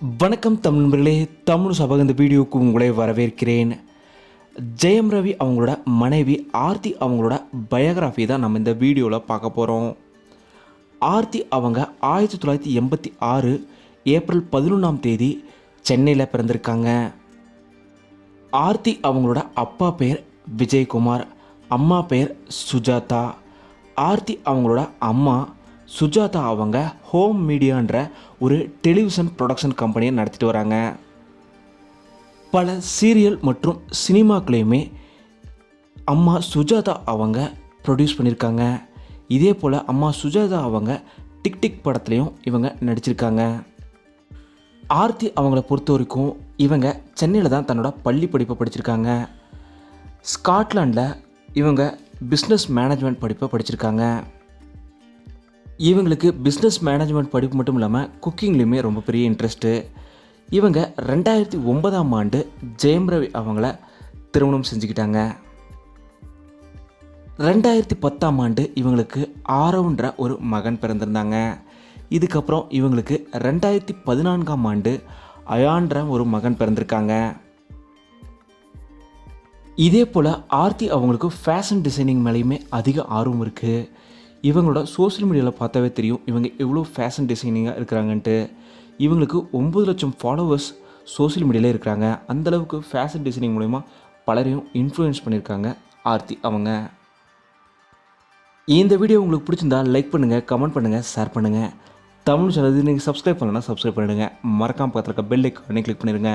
வணக்கம் தமிழ் நண்பர்களே தமிழ் சபக இந்த வீடியோவுக்கு உங்களை வரவேற்கிறேன். ஜெயம் ரவி அவங்களோட மனைவி ஆர்த்தி அவங்களோட பயோகிராஃபி தான் நம்ம இந்த வீடியோவில் பார்க்க போகிறோம் ஆர்த்தி அவங்க ஆயிரத்தி தொள்ளாயிரத்தி எண்பத்தி ஆறு ஏப்ரல் பதினொன்றாம் தேதி சென்னையில் பிறந்திருக்காங்க. ஆர்த்தி அவங்களோட அப்பா பெயர் விஜயகுமார் அம்மா பெயர் சுஜாதா. ஆர்த்தி அவங்களோட அம்மா சுஜாதா அவங்க ஹோம் மீடியான்ற ஒரு டெலிவிஷன் ப்ரொடக்ஷன் கம்பெனியை நடத்திட்டு வராங்க. பல சீரியல் மற்றும் சினிமாக்களையுமே அம்மா சுஜாதா அவங்க ப்ரொடியூஸ் பண்ணியிருக்காங்க. இதே போல் அம்மா சுஜாதா அவங்க டிக் டிக் படத்துலையும் இவங்க நடிச்சிருக்காங்க. ஆர்த்தி அவங்கள பொறுத்த வரைக்கும் இவங்க சென்னையில் தான் தன்னோட பள்ளி படிப்பை படிச்சிருக்காங்க. ஸ்காட்லாண்டில் இவங்க பிஸ்னஸ் மேனேஜ்மெண்ட் படிப்பை படிச்சிருக்காங்க. இவங்களுக்கு பிஸ்னஸ் மேனேஜ்மெண்ட் படிப்பு மட்டும் இல்லாமல் குக்கிங்லேயுமே ரொம்ப பெரிய இன்ட்ரெஸ்ட்டு இவங்க ரெண்டாயிரத்தி ஒன்பதாம் ஆண்டு ஜெயம் ரவி அவங்கள திருமணம் செஞ்சுக்கிட்டாங்க. ரெண்டாயிரத்தி பத்தாம் ஆண்டு இவங்களுக்கு ஆரவுன்ற ஒரு மகன் பிறந்திருந்தாங்க. இதுக்கப்புறம் இவங்களுக்கு ரெண்டாயிரத்தி பதினான்காம் ஆண்டு அயான்ற ஒரு மகன் பிறந்திருக்காங்க. இதே போல் ஆர்த்தி அவங்களுக்கு ஃபேஷன் டிசைனிங் மேலேயுமே அதிக ஆர்வம் இருக்குது இவங்களோட சோஷியல் மீடியாவில் பார்த்தாவே தெரியும் இவங்க எவ்வளோ ஃபேஷன் டிசைனிங்காக இருக்கிறாங்கன்ட்டு. இவங்களுக்கு ஒம்பது லட்சம் ஃபாலோவர்ஸ் சோஷியல் மீடியாவில் இருக்கிறாங்க. அந்தளவுக்கு ஃபேஷன் டிசைனிங் மூலயமா பலரையும் இன்ஃப்ளூயன்ஸ் பண்ணியிருக்காங்க ஆர்த்தி அவங்க. இந்த வீடியோ உங்களுக்கு பிடிச்சிருந்தா லைக் பண்ணுங்கள் கமெண்ட் பண்ணுங்கள் ஷேர் பண்ணுங்கள் தமிழ் சேனல் நீங்கள் சப்ஸ்கிரைப் பண்ணலன்னா சப்ஸ்கிரைப் பண்ணிடுங்க. மறக்காம பக்கத்தில் இருக்க பெல் ஐக்கானே கிளிக் பண்ணிடுங்க.